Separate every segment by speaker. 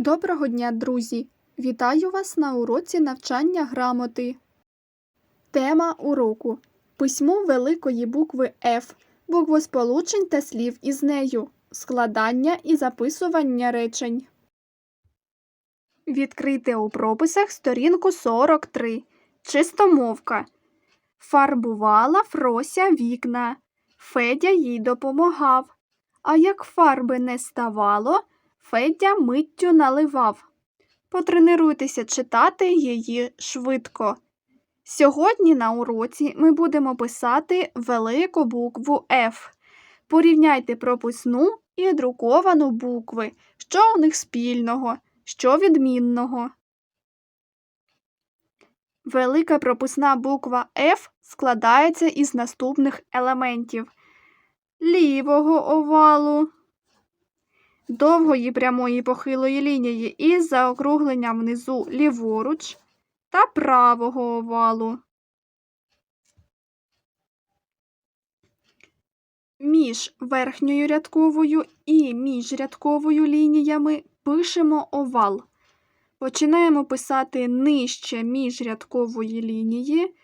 Speaker 1: Доброго дня, друзі! Вітаю вас на уроці навчання грамоти. Тема уроку Письмо великої букви F, буквосполучень та слів із нею, складання і записування речень. Відкрийте у прописах сторінку 43. Чистомовка. Фарбувала Фрося вікна. Федя їй допомагав. А як фарби не ставало, Федя миттю наливав. Потренуйтеся читати її швидко. Сьогодні на уроці ми будемо писати велику букву F. Порівняйте прописну і друковану букви, що у них спільного, що відмінного. Велика прописна буква F складається із наступних елементів лівого овалу, довгої прямої похилої лінії із заокругленням внизу ліворуч та правого овалу. Між верхньою рядковою і міжрядковою лініями пишемо овал. Починаємо писати нижче міжрядкової лінії,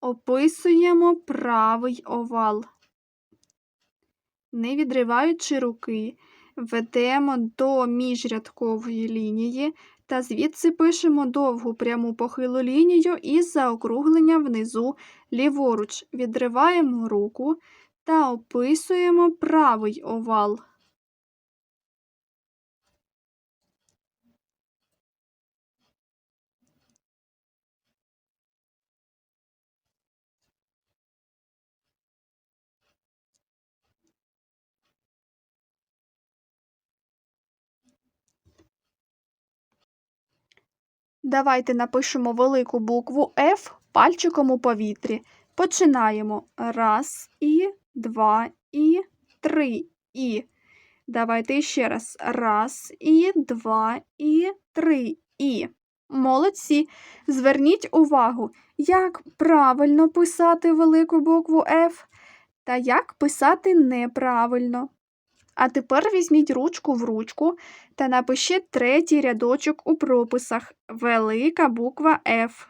Speaker 1: описуємо правий овал. Не відриваючи руки, ведемо до міжрядкової лінії та звідси пишемо довгу пряму похилу лінію із заокругленням внизу ліворуч. Відриваємо руку та описуємо правий овал. Давайте напишемо велику букву F пальчиком у повітрі. Починаємо. Раз, і, два, і, три, і. Давайте ще раз. Раз, і, два, і, три, і. Молодці. Зверніть увагу, як правильно писати велику букву F та як писати неправильно. А тепер візьміть ручку в ручку та напишіть третій рядочок у прописах. Велика буква F.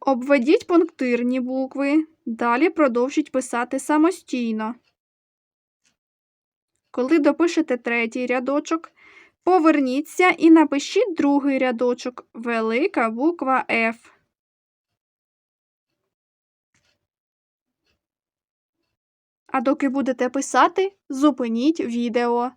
Speaker 1: Обведіть пунктирні букви. Далі продовжіть писати самостійно. Коли допишете третій рядочок, поверніться і напишіть другий рядочок. Велика буква F. А доки будете писати, зупиніть відео.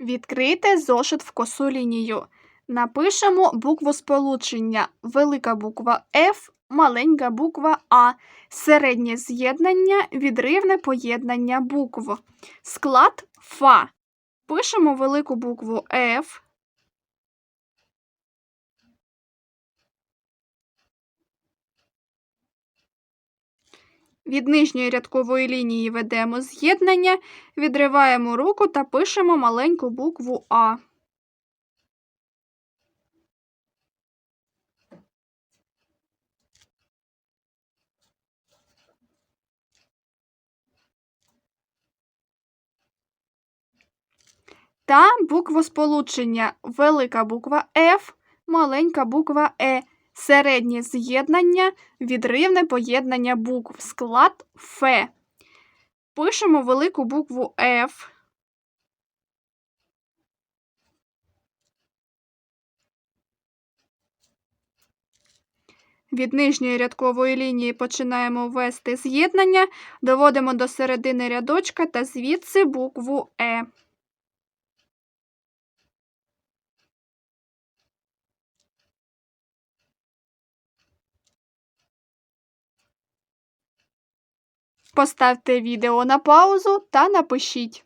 Speaker 1: Відкрийте зошит в косу лінію. Напишемо буквосполучення велика буква F, маленька буква А, середнє з'єднання, відривне поєднання букв. Склад ФА. Пишемо велику букву F. Від нижньої рядкової лінії ведемо з'єднання, відриваємо руку та пишемо маленьку букву А. Та буквосполучення велика буква F, маленька буква Е, середнє з'єднання, відривне поєднання букв, склад Ф. Пишемо велику букву F. Від нижньої рядкової лінії починаємо ввести з'єднання, доводимо до середини рядочка та звідси букву Е. Поставте відео на паузу та напишіть.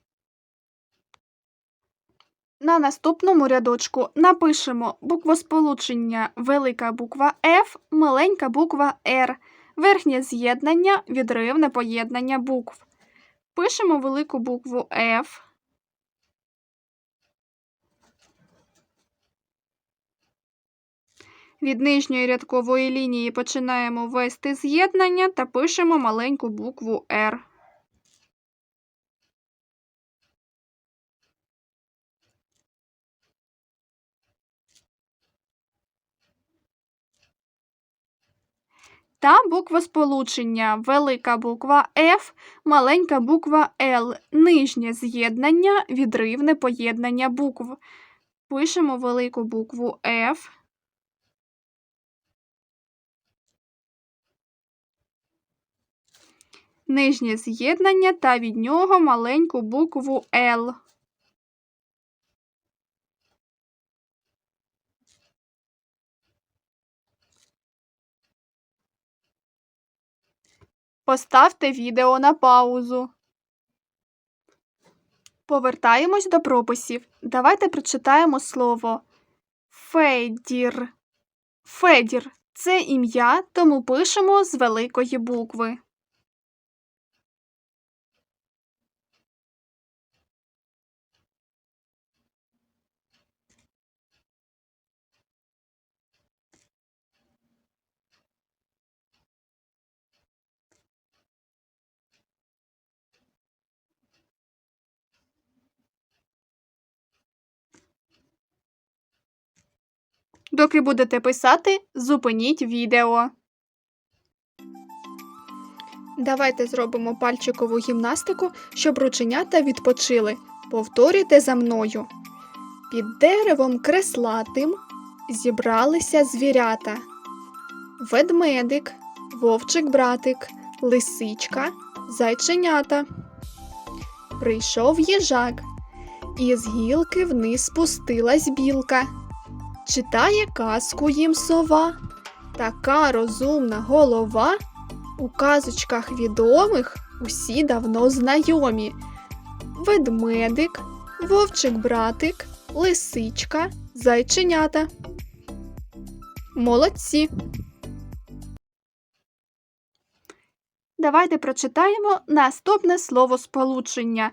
Speaker 1: На наступному рядочку напишемо буквосполучення велика буква F, маленька буква R, верхнє з'єднання, відривне поєднання букв. Пишемо велику букву F. Від нижньої рядкової лінії починаємо вести з'єднання та пишемо маленьку букву R. Та буквосполучення велика буква F, маленька буква L, нижнє з'єднання, відривне поєднання букв. Пишемо велику букву F. Нижнє з'єднання та від нього маленьку букву L. Поставте відео на паузу. Повертаємось до прописів. Давайте прочитаємо слово Федір. Федір це ім'я, тому пишемо з великої букви. Доки будете писати, зупиніть відео. Давайте зробимо пальчикову гімнастику, щоб рученята відпочили. Повторюйте за мною. Під деревом креслатим зібралися звірята. Ведмедик, вовчик-братик, лисичка, зайченята. Прийшов їжак, і з гілки вниз спустилась білка. Читає казку їм сова, така розумна голова. У казочках відомих усі давно знайомі. Ведмедик, вовчик-братик, лисичка, зайченята. Молодці. Давайте прочитаємо наступне слово сполучення.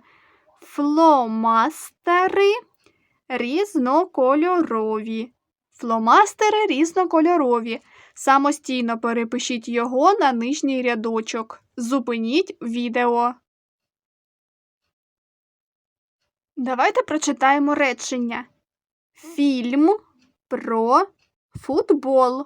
Speaker 1: Фломастери різнокольорові. Фломастери різнокольорові. Самостійно перепишіть його на нижній рядочок. Зупиніть відео. Давайте прочитаємо речення. Фільм про футбол.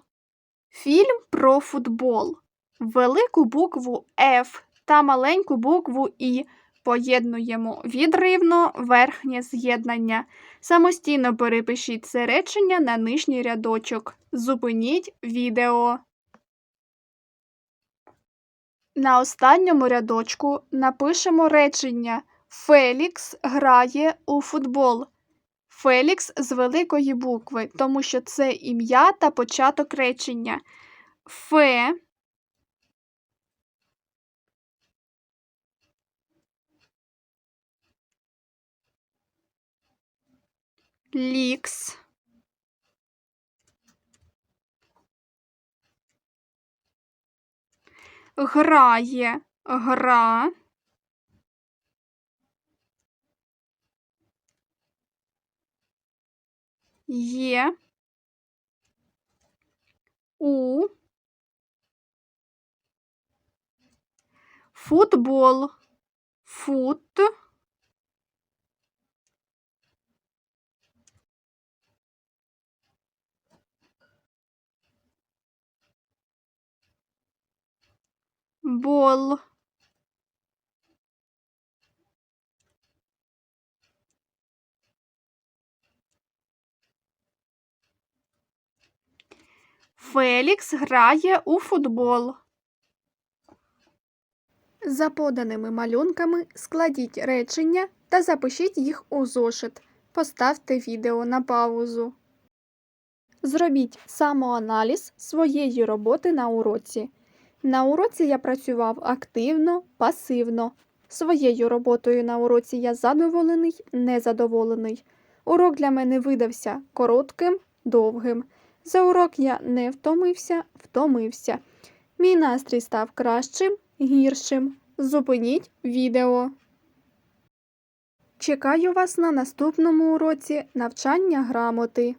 Speaker 1: Фільм про футбол. Велику букву F та маленьку букву І поєднуємо відривно верхнє з'єднання. Самостійно перепишіть це речення на нижній рядочок. Зупиніть відео. На останньому рядочку напишемо речення Фелікс грає у футбол. Фелікс з великої букви, тому що це ім'я та початок речення. Фе лікс. Грає. Гра. Є. У. Футбол. Фут бол Фелікс грає у футбол. За поданими малюнками складіть речення та запишіть їх у зошит. Поставте відео на паузу. Зробіть самоаналіз своєї роботи на уроці. На уроці я працював активно, пасивно. Своєю роботою на уроці я задоволений, незадоволений. Урок для мене видався коротким, довгим. За урок я не втомився, втомився. Мій настрій став кращим, гіршим. Зупиніть відео. Чекаю вас на наступному уроці навчання грамоти.